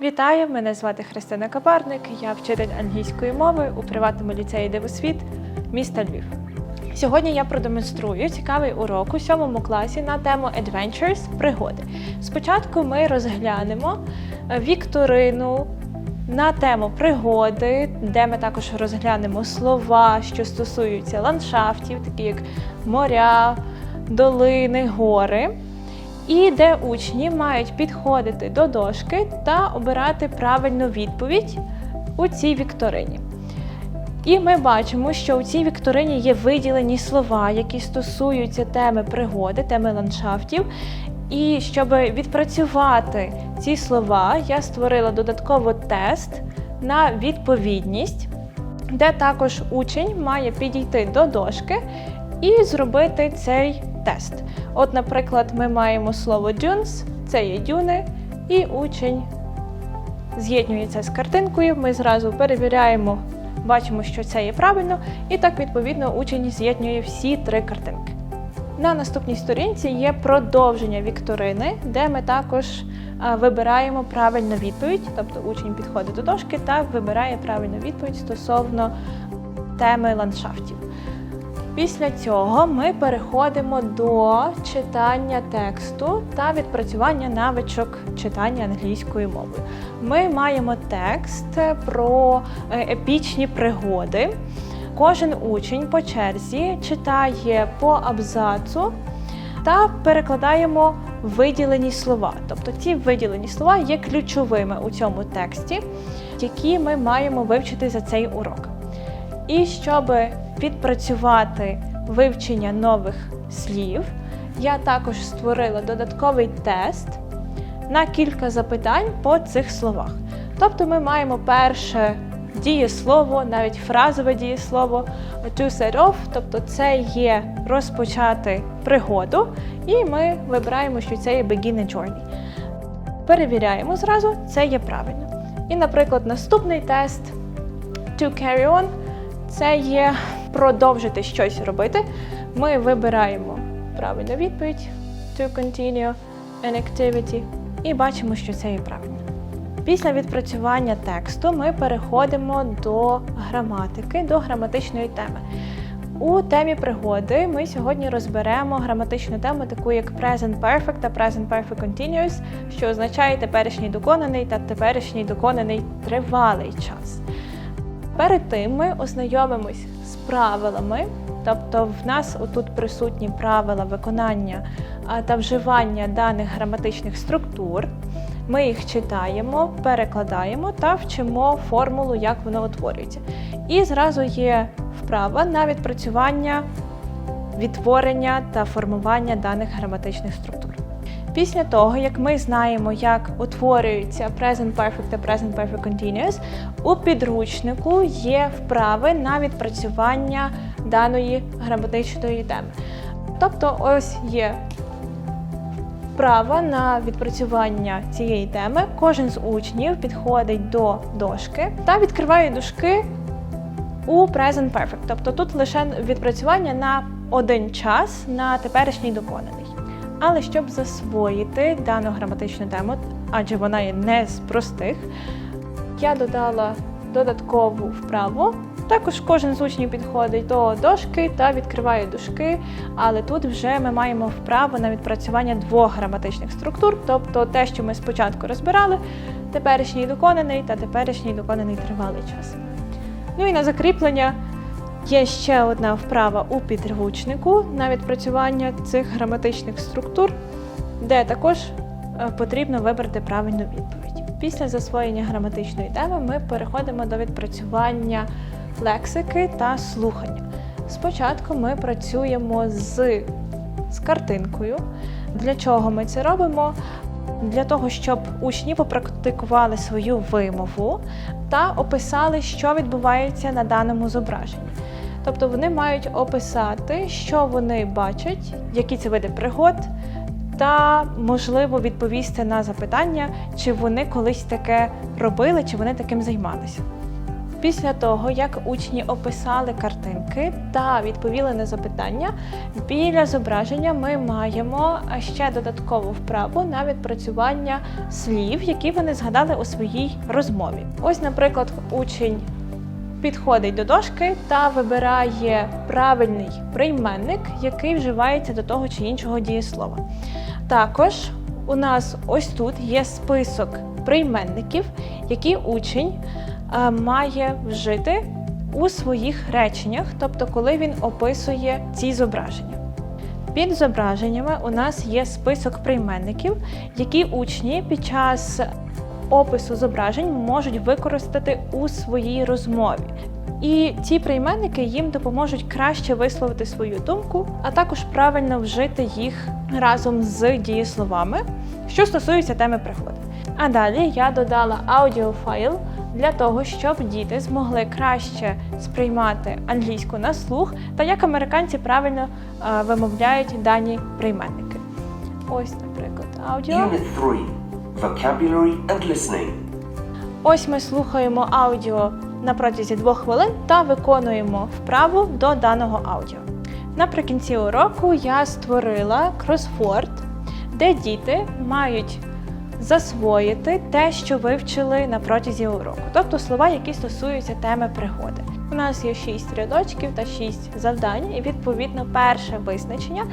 Вітаю! Мене звати Христина Капарник. Я вчитель англійської мови у приватному ліцеї Дивосвіт міста Львів. Сьогодні я продемонструю цікавий урок у сьомому класі на тему Adventures пригоди. Спочатку ми розглянемо е, вікторину на тему пригоди, де ми також розглянемо слова, що стосуються ландшафтів, такі як моря, долини, гори і де учні мають підходити до дошки та обирати правильну відповідь у цій вікторині. І ми бачимо, що у цій вікторині є виділені слова, які стосуються теми пригоди, теми ландшафтів. І щоб відпрацювати ці слова, я створила додатково тест на відповідність, де також учень має підійти до дошки і зробити цей тест. От, наприклад, ми маємо слово dunes, це є дюни, і учень з'єднюється з картинкою. Ми зразу перевіряємо, бачимо, що це є правильно, і так відповідно учень з'єднує всі три картинки. На наступній сторінці є продовження вікторини, де ми також вибираємо правильну відповідь, тобто учень підходить до дошки та вибирає правильну відповідь стосовно теми ландшафтів. Після цього ми переходимо до читання тексту та відпрацювання навичок читання англійською мовою. Ми маємо текст про е, епічні пригоди. Кожен учень по черзі читає по абзацу та перекладаємо виділені слова. Тобто ці виділені слова є ключовими у цьому тексті, які ми маємо вивчити за цей урок. І щоб відпрацювати вивчення нових слів, я також створила додатковий тест на кілька запитань по цих словах. Тобто ми маємо перше дієслово, навіть фразове дієслово to set off, тобто це є розпочати пригоду, і ми вибираємо, що це є begin a journey. Перевіряємо зразу, це є правильно. І, наприклад, наступний тест to carry on це є продовжити щось робити. Ми вибираємо правильну відповідь to continue an activity і бачимо, що це є правильно. Після відпрацювання тексту ми переходимо до граматики, до граматичної теми. У темі пригоди ми сьогодні розберемо граматичну тему, таку як Present Perfect та Present Perfect Continuous, що означає теперішній доконаний та теперішній доконаний тривалий час. Перед тим ми ознайомимось правилами, тобто в нас отут присутні правила виконання та вживання даних граматичних структур. Ми їх читаємо, перекладаємо та вчимо формулу, як воно утворюється. І зразу є вправа на відпрацювання, відтворення та формування даних граматичних структур. Після того, як ми знаємо, як утворюється Present Perfect та Present Perfect Continuous, у підручнику є вправи на відпрацювання даної граматичної теми. Тобто, ось є вправа на відпрацювання цієї теми. Кожен з учнів підходить до дошки та відкриває дужки у Present Perfect. Тобто тут лише відпрацювання на один час на теперішній доконаний. Але щоб засвоїти дану граматичну тему, адже вона є не з простих, я додала додаткову вправу. Також кожен з учнів підходить до дошки та відкриває дужки, але тут вже ми маємо вправу на відпрацювання двох граматичних структур, тобто те, що ми спочатку розбирали, теперішній доконаний та теперішній доконаний тривалий час. Ну і на закріплення Є ще одна вправа у підручнику на відпрацювання цих граматичних структур, де також потрібно вибрати правильну відповідь. Після засвоєння граматичної теми ми переходимо до відпрацювання лексики та слухання. Спочатку ми працюємо з, з картинкою. Для чого ми це робимо? Для того, щоб учні попрактикували свою вимову та описали, що відбувається на даному зображенні. Тобто вони мають описати, що вони бачать, які це види пригод, та можливо відповісти на запитання, чи вони колись таке робили, чи вони таким займалися. Після того, як учні описали картинки та відповіли на запитання, біля зображення ми маємо ще додаткову вправу на відпрацювання слів, які вони згадали у своїй розмові. Ось, наприклад, учень підходить до дошки та вибирає правильний прийменник, який вживається до того чи іншого дієслова. Також у нас ось тут є список прийменників, які учень е, має вжити у своїх реченнях, тобто коли він описує ці зображення. Під зображеннями у нас є список прийменників, які учні під час опису зображень можуть використати у своїй розмові. І ці прийменники їм допоможуть краще висловити свою думку, а також правильно вжити їх разом з дієсловами, що стосується теми пригоди. А далі я додала аудіофайл для того, щоб діти змогли краще сприймати англійську на слух та як американці правильно е, вимовляють дані прийменники. Ось, наприклад, аудіо. Unit 3 Vocabulary and Listening. Ось ми слухаємо аудіо на протязі двох хвилин та виконуємо вправу до даного аудіо. Наприкінці уроку я створила кросфорд, де діти мають засвоїти те, що вивчили на протязі уроку, тобто слова, які стосуються теми пригоди. У нас є 6 рядочків та 6 завдань, і відповідно перше визначення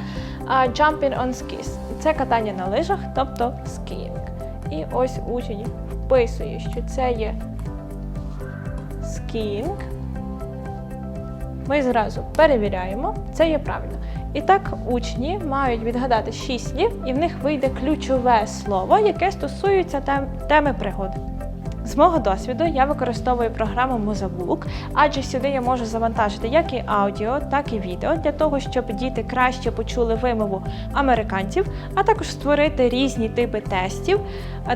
jumping on skis. Це катання на лижах, тобто skiing. І ось учень вписує, що це є скінг. Ми зразу перевіряємо, це є правильно. І так учні мають відгадати 6 слів, і в них вийде ключове слово, яке стосується тем, теми пригоди. З мого досвіду я використовую програму Мозаблук, адже сюди я можу завантажити як і аудіо, так і відео для того, щоб діти краще почули вимову американців, а також створити різні типи тестів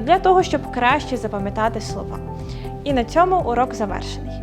для того, щоб краще запам'ятати слова. І на цьому урок завершений.